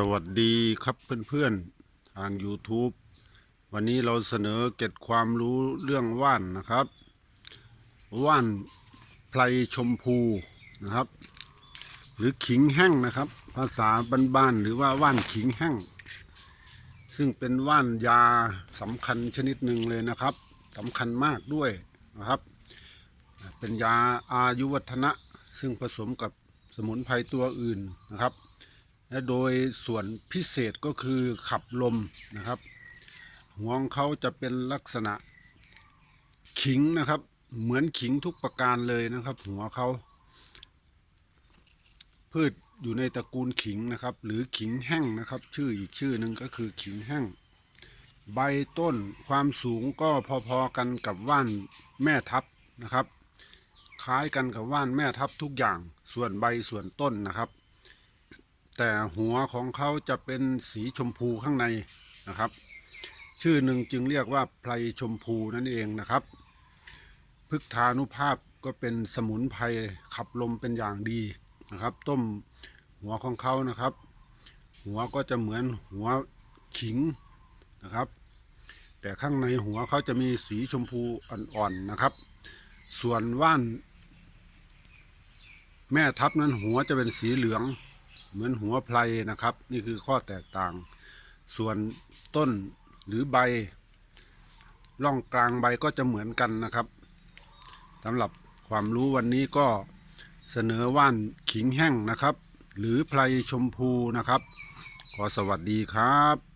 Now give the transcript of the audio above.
สวัสดีครับเพื่อนๆ ทาง YouTube วันนี้เราเสนอเก็ดความรู้เรื่องว่านนะครับ ว่านไพรชมพูนะครับ หรือขิงแห้งนะครับ ภาษาบ้านๆหรือว่าว่านขิงแห้ง ซึ่งเป็นว่านยาสำคัญชนิดหนึ่งเลยนะครับสำคัญมากด้วยนะครับ เป็นยาอายุวัฒนะ ซึ่งผสมกับสมุนไพรตัวอื่นนะครับ และโดยส่วนพิเศษก็คือขับลมนะครับ หัวของเขาจะเป็นลักษณะขิงนะครับ เหมือนขิงทุกประการเลยนะครับ หัวเขา พืชอยู่ในตระกูลขิงนะครับ หรือขิงแห้งนะครับ ชื่ออีกชื่อหนึ่งก็คือขิงแห้ง ใบต้นความสูงก็พอๆกันกับว่านแม่ทับนะครับ คล้ายกันกับว่านแม่ทับทุกอย่างส่วนใบส่วนต้นนะครับ แต่หัวของเขาจะเป็นสีชมพูข้างในนะครับ ชื่อหนึ่งจึงเรียกว่าไพรชมพูนั่นเองนะครับพฤกษานุภาพก็เป็นสมุนไพรขับลมเป็นอย่างดีนะครับ ต้มหัวของเขานะครับ หัวก็จะเหมือนหัวขิงนะครับ แต่ข้างในหัวเขาจะมีสีชมพูอ่อนๆนะครับ ส่วนว่าน แม่ทับนั้นหัวจะเป็นสีเหลือง เหมือนหัวไพรนะครับ นี่คือข้อแตกต่าง ส่วนต้นหรือใบร่องกลางใบก็จะเหมือนกันนะครับสำหรับความรู้วันนี้ก็เสนอว่านขิงแห้งนะครับ หรือไพรชมพูนะครับ ขอสวัสดีครับ